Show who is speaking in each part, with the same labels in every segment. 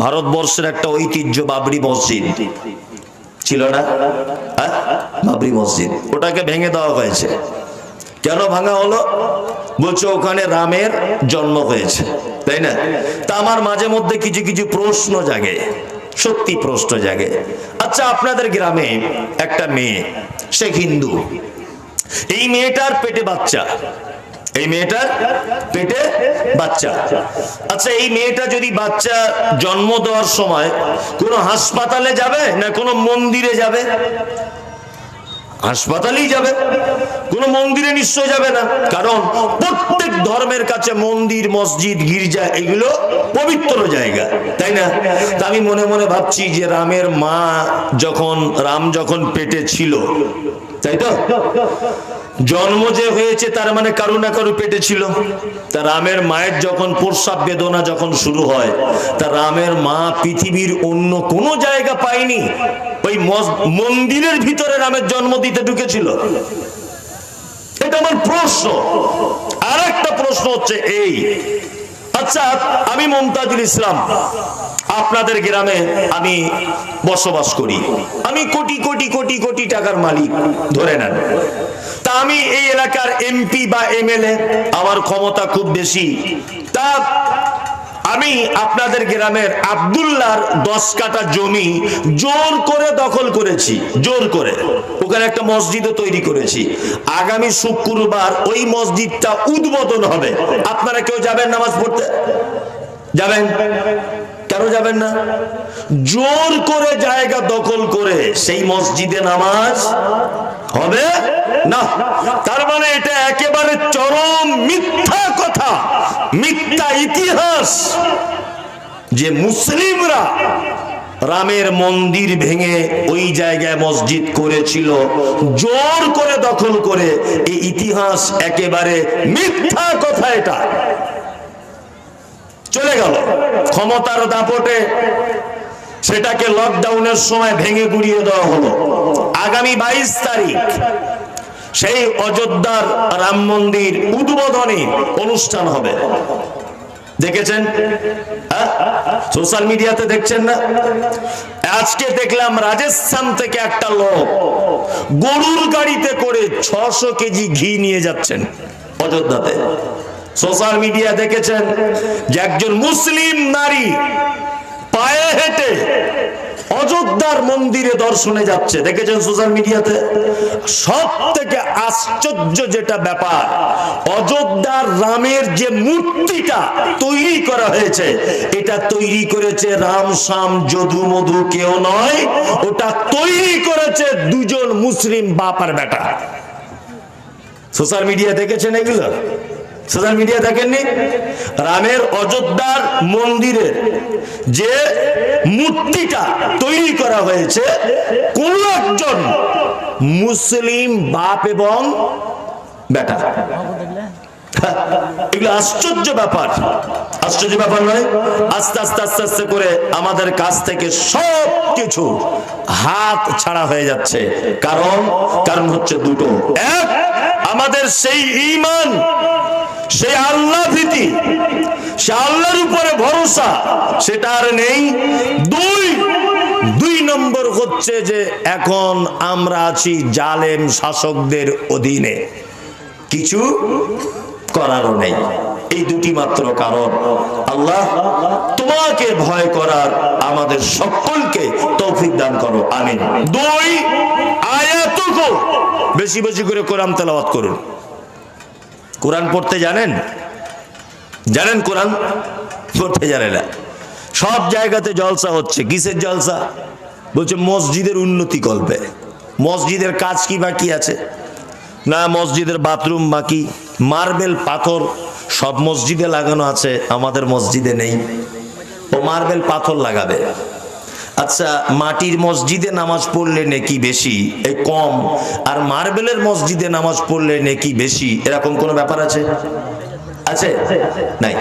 Speaker 1: ভারতবর্ষের একটা ঐতিহ্য বাবরি মসজিদ। ছিল না? হ্যাঁ? বাবরি মসজিদ। ওটাকে ভেঙে দেওয়া হয়েছে। কেন ভাঙা হলো? বলছে ওখানে রামের জন্ম হয়েছে। তাই না? তা আমার মাঝে মধ্যে কিছু কিছু প্রশ্ন জাগে। সত্যি প্রশ্ন জাগে। আচ্ছা আপনাদের গ্রামে একটা মেয়ে, সে হিন্দু। এই মেয়েটার পেটে বাচ্চা। এই মেয়েটার পেটে বাচ্চা। আচ্ছা এই মেয়েটা যদি বাচ্চা জন্ম দেওয়ার সময় কোনো হাসপাতালে যাবে না কোনো মন্দিরে যাবে? হাসপাতালেই যাবে। কোনো মন্দিরে নিশ্চয় যাবে না। কারণ প্রত্যেক ধর্মের কাছে মন্দির, মসজিদ, গির্জা এগুলো পবিত্র জায়গা, তাই না? তা আমি মনে মনে ভাবছি যে রামের মা যখন, রাম যখন পেটে ছিল, তাই তো? জন্ম যে হয়েছে, তার মানে কারও না কারও পেটে ছিল। তা রামের মায়ের যখন প্রস্রাব বেদনা যখন শুরু হয় তা রামের মা পৃথিবীর অন্য কোনো জায়গা পায়নি। ওই মন্দিরের ভিতরে রামের জন্ম দিতে ঢুকেছিল। এটা আমার প্রশ্ন। আর একটা প্রশ্ন হচ্ছে এই। আচ্ছা আমি মমতাজুল ইসলাম, আপনাদের গ্রামে আমি বসবাস করি। আমি কোটি কোটি কোটি কোটি টাকার মালিক, ধরে নেন। আমি এই এলাকার এমপি বা এমএলএ, আমার ক্ষমতা খুব বেশি। তা আমি আপনাদের গ্রামের আবদুল্লার দশ কাটা জমি জোর করে দখল করেছি, জোর করে। ওখানে একটা মসজিদও তৈরি করেছি। আগামী শুক্রবার ওই মসজিদটা উদ্বোধন হবে। আপনারা কেউ যাবেন নামাজ পড়তে? যাবেন? কেন যাবেন না? জোর করে জায়গা দখল করে সেই মসজিদে নামাজ হবে না। তার মানে এটা একেবারে চরম মিথ্যা কথা, মিথ্যা ইতিহাস। যে মুসলিমরা রামের মন্দির ভেঙে ওই জায়গায় মসজিদ করেছিল, জোর করে দখল করে, এই ইতিহাস একেবারে মিথ্যা কথা এটা। চলে গেল। ক্ষমতার দাপটে সেটাকে লকডাউনের সময় ভেঙে গুড়িয়ে দেওয়া হলো। আগামী বাইশ তারিখ সেই অযোধ্যার রাম মন্দির উদ্বোধনী অনুষ্ঠান হবে। দেখেছেন? সোশ্যাল মিডিয়াতে দেখছেন না? আজকে দেখলাম রাজস্থান থেকে একটা লোক গরুর গাড়িতে করে ছশো কেজি ঘি নিয়ে যাচ্ছেন অযোধ্যাতে। সোশ্যাল মিডিয়া দেখেছেন যে একজন মুসলিম নারী পায়ে হেঁটে অযোধ্যার মন্দিরে দর্শনে যাচ্ছে। দেখেছেন সোশ্যাল মিডিয়াতে? সব থেকে আশ্চর্য যেটা ব্যাপার, অযোধ্যার রামের যে মূর্তিটা তৈরি করা হয়েছে, এটা তৈরি করেছে রাম শাম যদু মধু কেউ নয়, ওটা তৈরি করেছে দুজন মুসলিম বাপার বেটা। সোশ্যাল মিডিয়া দেখেছেন এগুলো? সোশ্যাল মিডিয়া দেখেননি? রামের অযোধ্যার মন্দিরের যে মূর্তিটা তৈরি করা হয়েছে, কোন একজন মুসলিম বাপ এবং বেটা। এগুলো আশ্চর্য ব্যাপার। আশ্চর্য ব্যাপার নয়, আস্তে আস্তে আস্তে আস্তে করে আমাদের কাছ থেকে সব কিছু হাত ছাড়া হয়ে যাচ্ছে। কারণ কারণ হচ্ছে দুটো। এক, আমাদের সেই ইমান সেই আল্লাহ ভীতি, সে আল্লাহর উপরে ভরসা, সেটা আর নেই। দুই দুই নম্বর হচ্ছে যে এখন আমরা আছি জালেম শাসকদের অধীনে। কিছু করারও নেই। এই দুটি মাত্র কারণ। আল্লাহ তোমাকে ভয় করার আমাদের সকলকে তৌফিক দান করো। আমিন। দুই আয়াতকো বেশি বেশি করে কোরআন তেলাওয়াত করুন। কোরআন পড়তে জানেন? জানেন কোরআন? পড়তে জানে না। সব জায়গাতে জলসা হচ্ছে। কিসের জলসা? বলছে মসজিদের উন্নতি কল্পে। মসজিদের কাজ কি বাকি আছে? না, মসজিদের বাথরুম বাকি। মার্বেল পাথর সব মসজিদে লাগানো আছে। আমাদের মসজিদে নেই। ও মার্বেল পাথর লাগাবে। আচ্ছা মাটির মসজিদে নামাজ পড়লে নেকি বেশি? এই কম। আর মার্বেলের মসজিদে নামাজ পড়লে নেকি বেশি? এরকম কোনো ব্যাপার আছে? আছে? নাই।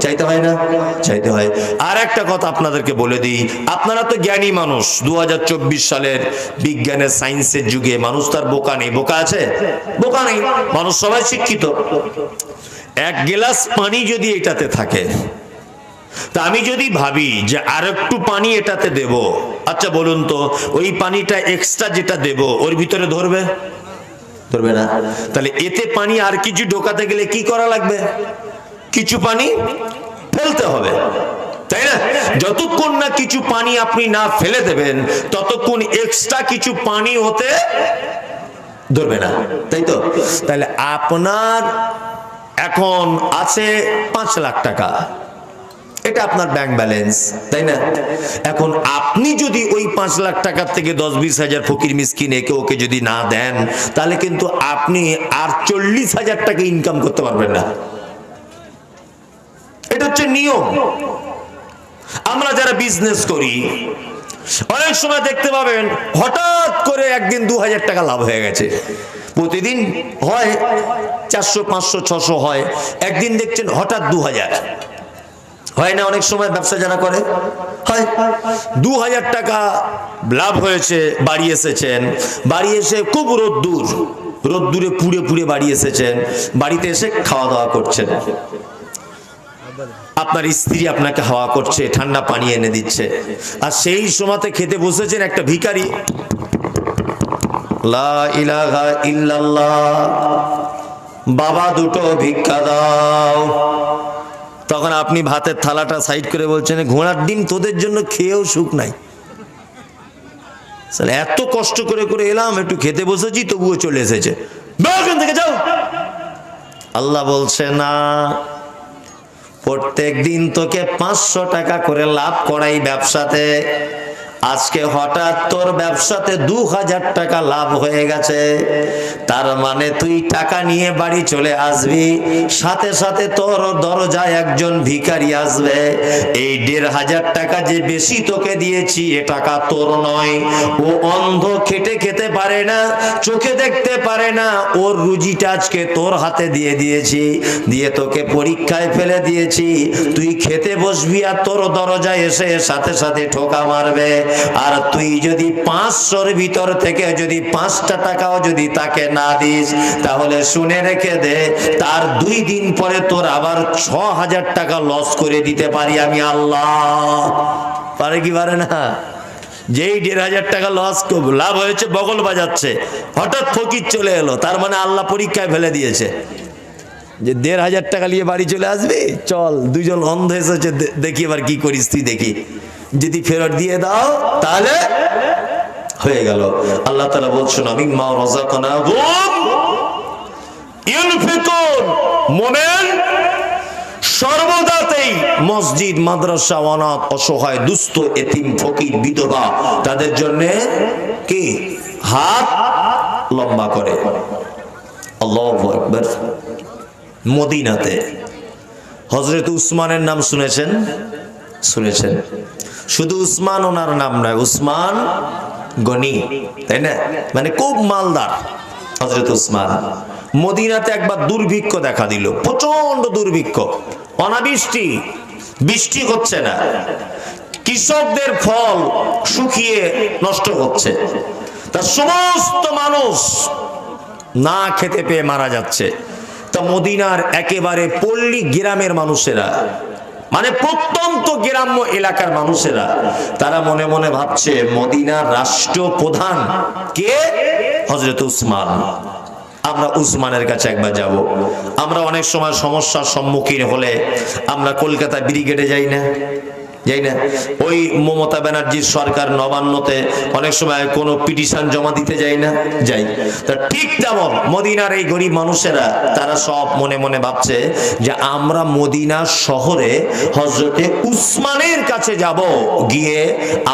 Speaker 1: চাইতে হয় না? চাইতে হয়। আর একটা কথা আপনাদেরকে বলে দিই। আপনারা তো জ্ঞানী মানুষ। দু হাজার চব্বিশ সালের বিজ্ঞানের সায়েন্সের যুগে মানুষ তার বোকা নেই। বোকা আছে? বোকা নেই। মানুষ সবাই শিক্ষিত। এক গ্লাস পানি যদি এটাতে থাকে তা আমি যদি ভাবি যে আর একটু পানি এটাতে দেব আচ্ছা বলুন তো, ওই পানিটা এক্সট্রা যেটা দেব, ওর ভিতরে ধরবে? ধরবে না। তাহলে এতে পানি আর কিছু ঢোকাতে গেলে কি করা লাগবে? কিছু পানি ফেলতে হবে। তাই না? যতক্ষণ না কিছু পানি আপনি না ফেলে দেবেন, ততক্ষণ এক্সট্রা কিছু পানি হতে ধরবে না। তাই তো? তাহলে আপনার এখন আছে পাঁচ লাখ টাকা। এটা আপনার ব্যাংক ব্যালেন্স তাই না? এখন আপনি যদি ওই পাঁচ লাখ টাকার থেকে দশ বিশ হাজার ফকির মিসকিন একে ওকে যদি না দেন তাহলে কিন্তু আপনি আর চল্লিশ হাজার টাকা ইনকাম করতে পারবেন না। এটা হচ্ছে নিয়ম। আমরা যারা বিজনেস করি অনেক সময় দেখতে পাবেন হঠাৎ করে একদিন দু হাজার টাকা লাভ হয়ে গেছে। প্রতিদিন হয় চারশো পাঁচশো ছশো হয়। একদিন দেখছেন হঠাৎ দু হাজার। হয় না অনেক সময় ব্যবসা যারা করে? হয়। দু হাজার টাকা লাভ হয়েছে, বাড়ি এসেছেন। বাড়ি এসে খুব রোদ্দুর। রোদ্দুরে পুড়ে পুড়ে বাড়ি এসেছেন। বাড়িতে এসে খাওয়া দাওয়া করছেন। আপনার স্ত্রী আপনাকে হাওয়া করছে, ঠান্ডা পানি এনে দিচ্ছে। আর সেই সময়তে খেতে বসেছেন একটা ইল্লাল্লাহ। বাবা দুটো ভিক্ষা দাও। তখন আপনি ভাতের থালাটা সাইড করে বলছেন, ঘোড়ার ডিম তোদের জন্য খেয়েও সুখ নাই। এত কষ্ট করে করে এলাম, একটু খেতে বসেছি, তবুও চলে এসেছে। থেকে, যাও! আল্লাহ বলছে, না প্রত্যেক দিন তোকে পাঁচশো টাকা করে লাভ করাই ব্যবসাতে। আজকে হঠাৎ তোর ব্যবসাতে দু হাজার টাকা লাভ হয়ে গেছে। তার মানে তুই টাকা নিয়ে বাড়ি চলে আসবি। সাথে সাথে তোর দরজায় একজন ভিখারি আসবে। এই দেড় হাজার টাকা যে বেশি তোকে দিয়েছি, এ টাকা তোর নয়। ও অন্ধ খেটে খেতে পারে না, চোখে দেখতে পারে না। ওর রুজিটা আজকে তোর হাতে দিয়ে দিয়েছি। দিয়ে তোকে পরীক্ষায় ফেলে দিয়েছি। তুই খেতে বসবি আর তোর দরজায় এসে সাথে সাথে ঠোকা মারবে। আর তুই যদি পাঁচশোর ভিতর থেকে যদি পাঁচটা টাকাও যদি তাকে না দিস, তাহলে শুনে রেখে দে, তার দুই দিন পরে তোর আবার ছ হাজার টাকা লস করে দিতে পারি আমি আল্লাহ। পারে কি পারে না? যেই দেড় হাজার টাকা লস লাভ হয়েছে, বগল বাজাচ্ছে, হঠাৎ ফকির চলে এলো, তার মানে আল্লাহ পরীক্ষায় ফেলে দিয়েছে। যে দেড় হাজার টাকা নিয়ে বাড়ি চলে আসবি? চল, দুজন অন্ধ এসেছে দেখি এবার কি করিস, তুই দেখি। যদি ফেরত দিয়ে দাও, তাহলে হয়ে গেল। আল্লাহ তালা বলছেন আমি মা রজাকনা মোমেন সর্বদাতেই মসজিদ, মাদ্রাসা, অনাথ, অসহায়, দুস্থ, এতিম, ফকির, বিধবা, তাদের জন্য কি? হাত লম্বা করে। মদিনাতে। হজরত উসমানের নাম শুনেছেন? শুনেছেন। শুধু উসমান ওনার নাম নয়, উসমান গনি, তাই না? মানে খুব মালদার হজরত উসমান। মদিনাতে একবার দুর্ভিক্ষ দেখা দিল প্রচণ্ড দুর্ভিক্ষ। অনাবৃষ্টি, বৃষ্টি হচ্ছে না। কৃষকদের ফল শুকিয়ে নষ্ট হচ্ছে। তা সমস্ত মানুষ না খেতে পেয়ে মারা যাচ্ছে। তা মদিনার একেবারে পল্লী গ্রামের মানুষেরা মানে প্রত্যন্ত গ্রাম্য এলাকার মানুষেরা, তারা মনে মনে ভাবছে, মদিনার রাষ্ট্র প্রধান কে? হজরত উসমান। আমরা উসমানের কাছে একবার যাব। আমরা অনেক সময় সমস্যার সম্মুখীন হলে আমরা কলকাতা ব্রিগেডে যাই না। যাই না, ওই মমতা ব্যানার্জির সরকার নবান্নতে অনেক সময় কোনো পিটিশন জমা দিতে যাই না, যাই। তা ঠিক তেমন মদিনার এই গরিব মানুষেরা, তারা সব মনে মনে ভাবছে যে আমরা মদিনা শহরে হজরতে উসমানের কাছে যাব, গিয়ে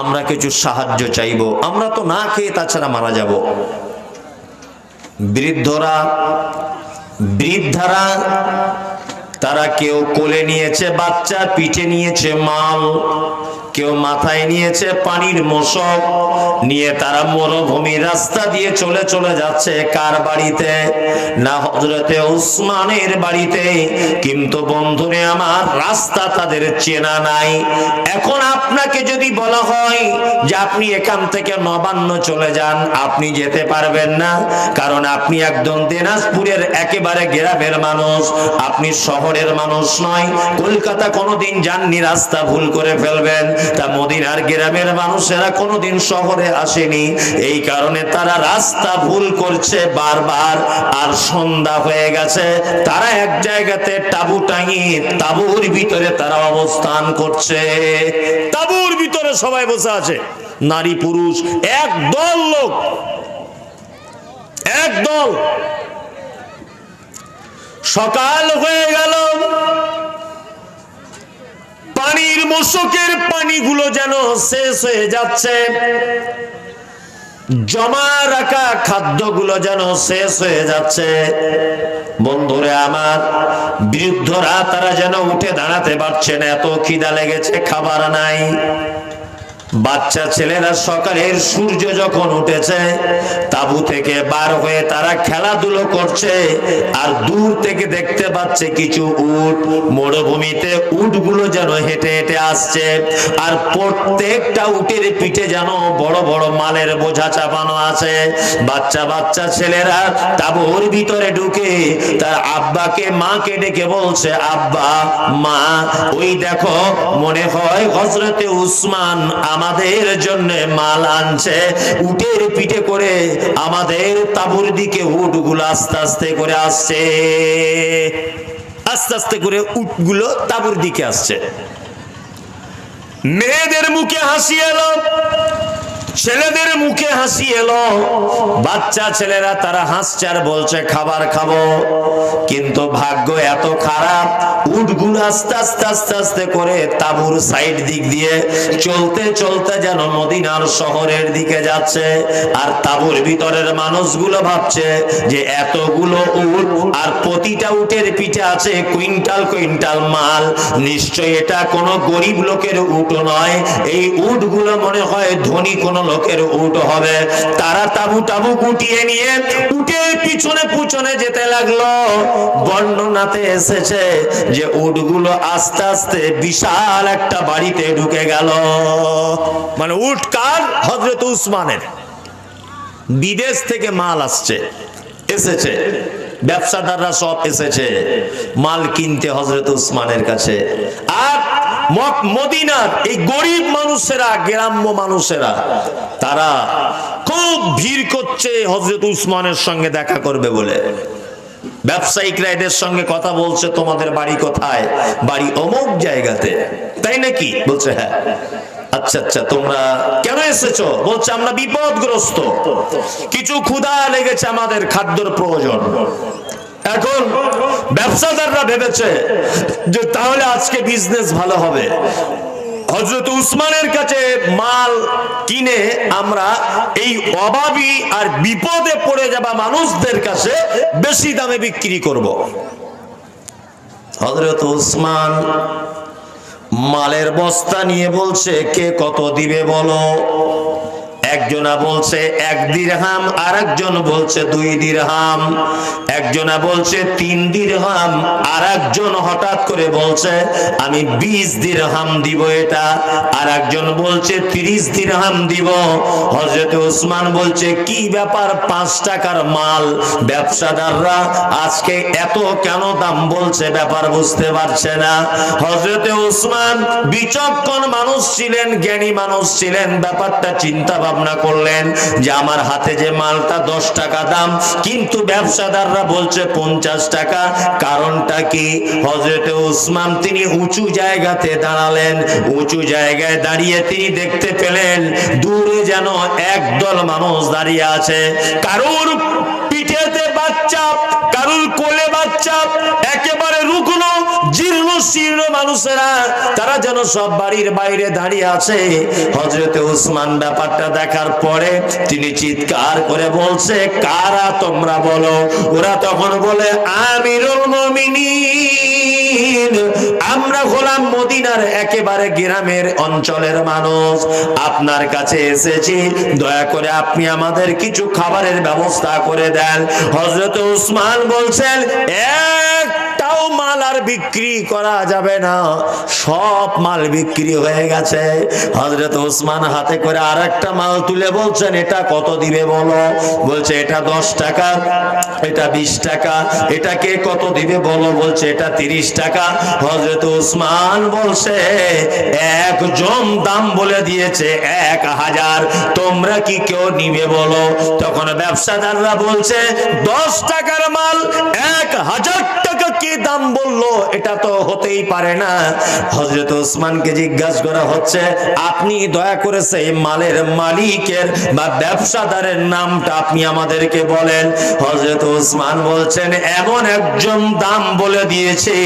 Speaker 1: আমরা কিছু সাহায্য চাইব। আমরা তো না খেয়ে তাছাড়া মারা যাব। বৃদ্ধরা, বৃদ্ধারা তারা কেউ কোলে নিয়েছে বাচ্চা পিঠে নিয়েছে মাল। কেউ মাথায় নিয়েছে পানির মশক, নিয়ে তারা মরুভূমির রাস্তা দিয়ে চলে চলে যাচ্ছে কার বাড়িতে? না হজরতে উসমানের বাড়িতে। কিন্তু বন্ধুরে, আমার রাস্তা তাদের চেনা নাই। এখন আপনাকে যদি বলা হয় যে আপনি এখান থেকে নবান্ন চলে যান, আপনি যেতে পারবেন না। কারণ আপনি একদম দিনাজপুরের একেবারে গ্রামের মানুষ। আপনি শহরের মানুষ নয়। কলকাতা কোনোদিন যাননি, রাস্তা ভুল করে ফেলবেন। তা মদিনার গ্রামের মানুষেরা কোনোদিন শহরে আসেনি। এই কারণে তারা রাস্তা ভুল করছে বারবার, আর সন্ধ্যা হয়ে গেছে। তারা এক জায়গাতে তাবু টাঙিয়ে তাবুর ভিতরে তারা অবস্থান করছে। তাবুর ভিতরে সবাই বসে আছে। নারী, পুরুষ, এক দল লোক। এক দল। সকাল হয়ে গেল। মশকের পানিগুলো যেন শেষ হয়ে যাচ্ছে। জমা রাখা খাদ্যগুলো যেন শেষ হয়ে যাচ্ছে। বন্ধুরে আমার বৃদ্ধরা তারা যেন উঠে দাঁড়াতে পারছে না, এত খিদা লেগেছে, খাবার নাই। বাচ্চা ছেলেরা সকালের সূর্য যখন উঠেছে, তাবু থেকে বার হয়ে তারা খেলাধুলো করছে আর দূর থেকে দেখতে পাচ্ছে কিছু উট। মরুভূমিতে উটগুলো যেন হেঁটে হেঁটে আসছে আর প্রত্যেকটা উটের পিঠে যেন বড় বড় মালের বোঝা চাপানো আছে। বাচ্চা বাচ্চা ছেলেরা তাবুর ভিতরে ঢুকে তার আব্বাকে মাকে ডেকে বলছে, আব্বা, মা, ওই দেখো, মনে হয় হজরতে উসমান আমাদের জন্য মাল আনছে। উটের পিঠে করে আমাদের তাবুর দিকে উটগুলো আস্তে আস্তে করে আসছে। আস্তে আস্তে করে উটগুলো তাবুর দিকে আসছে। মেয়েদের মুখে হাসি এলো। ছেলেদের মুখে হাসি এলো। বাচ্চা ছেলেরা তারা হাসছে আর বলছে, খাবার খাব। কিন্তু ভাগ্য এত খারাপ, উটগুলো আস্তে আস্তে আস্তে আস্তে করে তাবুর সাইড দিক দিয়ে চলতে চলতে যেন মদিনার শহরের দিকে যাচ্ছে। আর তাবুর ভিতরের মানুষগুলো ভাবছে যে এতগুলো উট আর প্রতিটা উটের পিঠে আছে কুইন্টাল কুইন্টাল মাল। নিশ্চয় এটা কোনো গরিব লোকের উট নয়। এই উটগুলো মনে হয় ধনী কোনো লোকের উট হবে। তারা তাবু তাবু গুটিয়ে নিয়ে উটের পিছনে পিছনে যেতে লাগল। বর্ণনাতে এসেছে যে উটগুলো আস্তে আস্তে বিশাল একটা বাড়িতে ঢুকে গেল। মানে উট কার? হজরত উসমানের। বিদেশ থেকে মাল আসছে, এসেছে। ব্যবসাদাররা সব এসেছে। মাল কিনতে হজরত উসমানের কাছে। আর মদিনার এই গরিব মানুষেরা, গ্রাম্য মানুষেরা, তারা খুব ভিড় করছে হজরত উসমানের সঙ্গে দেখা করবে বলে। ব্যবসায়িকরা এদের সঙ্গে কথা বলছে, তোমাদের বাড়ি কোথায়? বাড়ি অমুক জায়গাতে। তাই নাকি? বলছে হ্যাঁ। আচ্ছা আচ্ছা তোমরা কেন এসেছ? বলছে, আমরা বিপদগ্রস্ত। কিছু ক্ষুধা লেগেছে আমাদের খাদ্যর প্রয়োজন। এখন ব্যবসাদাররা ভেবেছে যে তাহলে আজকে বিজনেস ভালো হবে। হজরত উসমানের কাছে মাল কিনে আমরা এই অভাবী আর বিপদে পড়ে যাওয়া মানুষদের কাছে বেশি দামে বিক্রি করব। হজরত উসমান মালের বস্তা নিয়ে বলছে, কে কত দিবে বলো? একজনা বলছে এক দিরহাম আর একজন বলছে দুই দিরহাম। একজনা বলছে তিন দিরহাম আর একজন হঠাৎ করে বলছে, আমি বিশ দিরহাম দিব এটা। আর একজন বলছে তিরিশ দিরহাম দিব। হজরত ওসমান বলছে, কি ব্যাপার পাঁচ টাকার মাল ব্যবসাদাররা আজকে এত কেন দাম বলছে ব্যাপার বুঝতে পারছে না? হজরতে ওসমান বিচক্ষণ মানুষ ছিলেন, জ্ঞানী মানুষ ছিলেন, ব্যাপারটা চিন্তা ভাবনা করলেন যে আমার হাতে যে মালটা দশ টাকা দাম, কিন্তু ব্যবসাদাররা বলছে পঞ্চাশ টাকা। কারণটা কি? হজরতে উসমান তিনি উঁচু জায়গাতে দাঁড়ালেন। উঁচু জায়গায় দাঁড়িয়ে তিনি দেখতে পেলেন, দূরে যেন একদল মানুষ দাঁড়িয়ে আছে। কারোর পিঠেতে বাচ্চা কারুর কোলে বাচ্চা একেবারে রুগ্ন শীর্ণ মানুষেরা, তারা যেন সব বাড়ির বাইরে দাঁড়িয়ে আছে। হজরতে উসমান ব্যাপারটা দেখার পরে তিনি চিৎকার করে বলছে, কারা তোমরা বলো? ওরা তখন বলে, আমিরুল মুমিনিন। আমরা হলাম মদিনার একেবারে গ্রামের অঞ্চলের মানুষ। আপনার কাছে এসেছি, দয়া করে আপনি আমাদের কিছু খাবারের ব্যবস্থা করে দেন। হযরত উসমান বলছেন আর বিক্রি করা যাবে না। সব মাল বিক্রি হয়ে গেছে। হযরত উসমান হাতে করে আর একটা মাল তুলে বলছেন, এটা কত দিবে বলো? বলছে, এটা দশ টাকা, এটা বিশ টাকা, এটা কে কত দিবে বলো? বলছে, এটা তিরিশ টাকা। হযরত উসমান বলছে, একজন দাম বলে দিয়েছে এক হাজার, তোমরা কি কেউ নিবে বলো? তখন ব্যবসাদাররা বলছে, দশ টাকার মাল এক হাজার টাকা কি দাম বলল? এটা তো হতেই পারে না। হজরত ওসমানকে জিজ্ঞাসা করা হচ্ছে, আপনি দয়া করে সেই মালের মালিকের বা ব্যবসাদারের নামটা আপনি আমাদেরকে বলেন। হজরত ওসমান বলছেন, এমন একজন দাম বলে দিয়েছে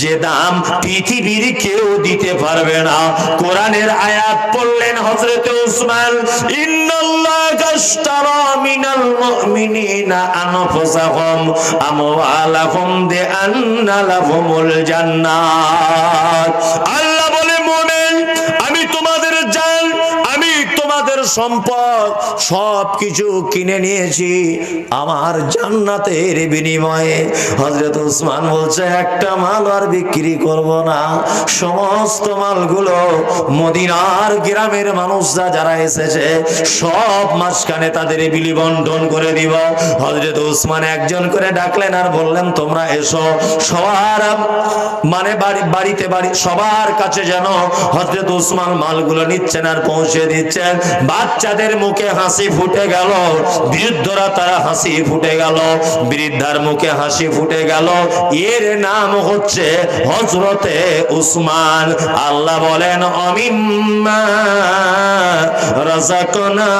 Speaker 1: যে দাম পৃথিবীর কেউ দিতে পারবে না। কোরআনের আয়াত পড়লেন হজরত ওসমান, ইন্নাল্লাহ কাশতারা মিনাল মুমিনিনা আনফুসাহুম আমওয়ালাহুম বিআন্না লাহুমুল জান্নাত। আল্লাহ সম্পদ, সব কিছু কিনে নিয়েছি। আমার জান্নাতের বিনিময়ে হযরত উসমান বলছে, একটা মাল আর বিক্রি করব না। সমস্ত মালগুলো মদিনার গ্রামের মানুষরা যারা এসেছে, সব মাঝখানে তাদের বিলি বন্টন করে দিব। হযরত উসমান একজন করে ডাকলেন আর বললেন, তোমরা এসো, সবার মানে বাড়ি, বাড়িতে বাড়ি, সবার কাছে যেন হযরত উসমান মালগুলো নিচ্ছেন আর পৌঁছে দিচ্ছেন। বাচ্চাদের মুখে হাসি ফুটে গেল, বৃদ্ধরা তারা হাসি ফুটে গেল, বৃদ্ধার মুখে হাসি ফুটে গেল। এর নাম হচ্ছে হজরতে উসমান। আল্লাহ বলেন, অমিম্মা রাজাকনা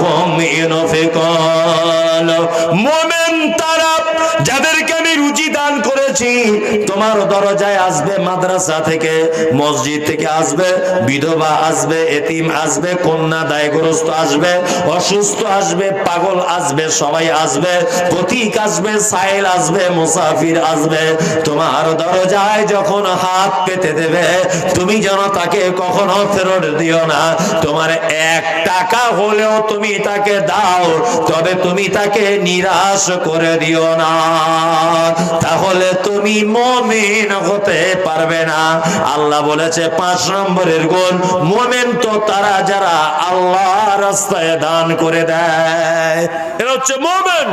Speaker 1: ভূমিনফিকল মোমেন তারা রুচি দান তোমার দরজায় আসবে, মাদ্রাসা থেকে, মসজিদ থেকে আসবে, বিধবা আসবে, এতিম আসবে, কন্যা দায়গ্রস্ত আসবে, অসুস্থ আসবে, পাগল আসবে, সবাই আসবে, প্রতীক আসবে সাইল আসবে, মুসাফির আসবে। তোমার দরজায় যখন হাত পেতে দেবে, তুমি যেন তাকে কখনো ফেরত দিও না। তোমার এক টাকা হলেও তুমি তাকে দাও, তবে তুমি তাকে নিরাশ করে দিও না। তাহলে তুমি মমিন হতে পারবে না। আল্লাহ বলেছে পাঁচ নম্বরের গুণ, মোমেন তো তারা যারা আল্লাহ রাস্তায় দান করে দেয়। এটা হচ্ছে মোমেন।